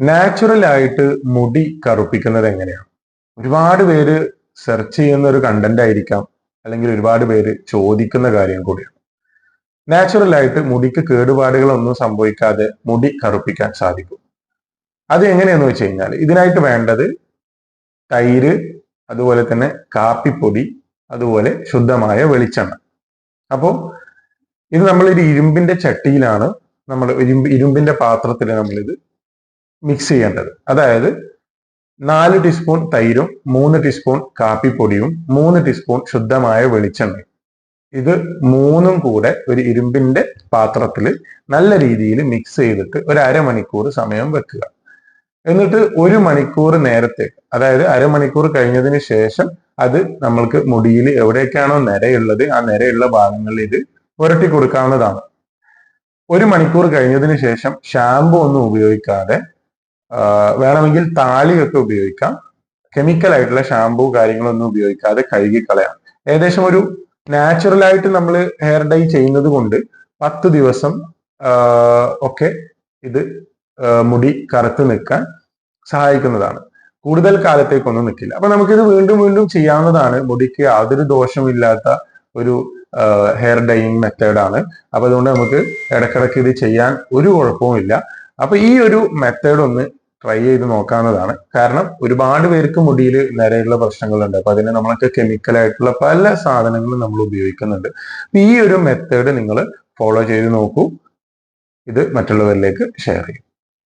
Natural ആയിട്ട് മുടി കറുപ്പിക്കുന്നത് എങ്ങനെയാണ്? ഒരുപാട് പേര് സെർച്ച് ചെയ്യുന്ന ഒരു കണ്ടന്റ് ആയിരിക്കാം അല്ലെങ്കിൽ ഒരുപാട് പേര് ചോദിക്കുന്ന കാര്യം കൂടിയാണ്. നാച്ചുറൽ ആയിട്ട് മുടിക്ക് കേടുപാടുകളൊന്നും സംഭവിക്കാതെ മുടി കറുപ്പിക്കാൻ സാധിക്കും. അത് എങ്ങനെയെന്ന് വെച്ച് കഴിഞ്ഞാൽ ഇതിനായിട്ട് വേണ്ടത് തൈര് അതുപോലെ തന്നെ കാപ്പിപ്പൊടി അതുപോലെ ശുദ്ധമായ വെളിച്ചെണ്ണ. അപ്പോൾ ഇത് നമ്മൾ ഒരു ഇരുമ്പിന്റെ ചട്ടിയിലാണ് നമ്മൾ ഇരുമ്പ് ഇരുമ്പിന്റെ പാത്രത്തിൽ നമ്മളിത് മിക്സ് ചെയ്യേണ്ടത്. അതായത് നാല് ടീസ്പൂൺ തൈരും മൂന്ന് ടീസ്പൂൺ കാപ്പിപ്പൊടിയും മൂന്ന് ടീസ്പൂൺ ശുദ്ധമായ വെളിച്ചെണ്ണയും. ഇത് മൂന്നും കൂടെ ഒരു ഇരുമ്പിന്റെ പാത്രത്തിൽ നല്ല രീതിയിൽ മിക്സ് ചെയ്തിട്ട് ഒരു അരമണിക്കൂർ സമയം വെക്കുക. എന്നിട്ട് ഒരു മണിക്കൂർ നേരത്തേക്ക് അതായത് അരമണിക്കൂർ കഴിഞ്ഞതിന് ശേഷം അത് നമ്മൾക്ക് മുടിയിൽ എവിടേക്കാണോ നിരയുള്ളത് ആ നിരയുള്ള ഭാഗങ്ങളിൽ ഇത് പുരട്ടി കൊടുക്കാവുന്നതാണ്. ഒരു മണിക്കൂർ കഴിഞ്ഞതിന് ശേഷം ഷാമ്പു ഒന്നും ഉപയോഗിക്കാതെ വേണമെങ്കിൽ താളിയൊക്കെ ഉപയോഗിക്കാം. കെമിക്കൽ ആയിട്ടുള്ള ഷാമ്പു കാര്യങ്ങളൊന്നും ഉപയോഗിക്കാതെ കഴുകി കളയാം ഏകദേശം ഒരു നാച്ചുറൽ ആയിട്ട് നമ്മൾ ഹെയർ ഡൈ ചെയ്യുന്നത് കൊണ്ട് പത്ത് ദിവസം ഒക്കെ ഇത് മുടി കറുത്ത് നിൽക്കാൻ സഹായിക്കുന്നതാണ്. കൂടുതൽ കാലത്തേക്കൊന്നും നിൽക്കില്ല. അപ്പൊ നമുക്കിത് വീണ്ടും വീണ്ടും ചെയ്യാവുന്നതാണ്. മുടിക്ക് യാതൊരു ദോഷമില്ലാത്ത ഒരു ഹെയർ ഡൈയിങ് മെത്തേഡാണ് അപ്പൊ അതുകൊണ്ട് നമുക്ക് ഇടക്കിടക്ക് ഇത് ചെയ്യാൻ ഒരു കുഴപ്പവും ഇല്ല അപ്പൊ ഈ ഒരു മെത്തേഡ് ഒന്ന് ട്രൈ ചെയ്ത് നോക്കാവുന്നതാണ്. കാരണം ഒരുപാട് പേർക്ക് മുടിയിൽ നിരയുള്ള പ്രശ്നങ്ങളുണ്ട്. അപ്പൊ അതിന് നമ്മളൊക്കെ കെമിക്കൽ ആയിട്ടുള്ള പല സാധനങ്ങളും നമ്മൾ ഉപയോഗിക്കുന്നുണ്ട്. ഈ ഒരു മെത്തേഡ് നിങ്ങൾ ഫോളോ ചെയ്ത് നോക്കൂ. ഇത് മറ്റുള്ളവരിലേക്ക് ഷെയർ ചെയ്യും.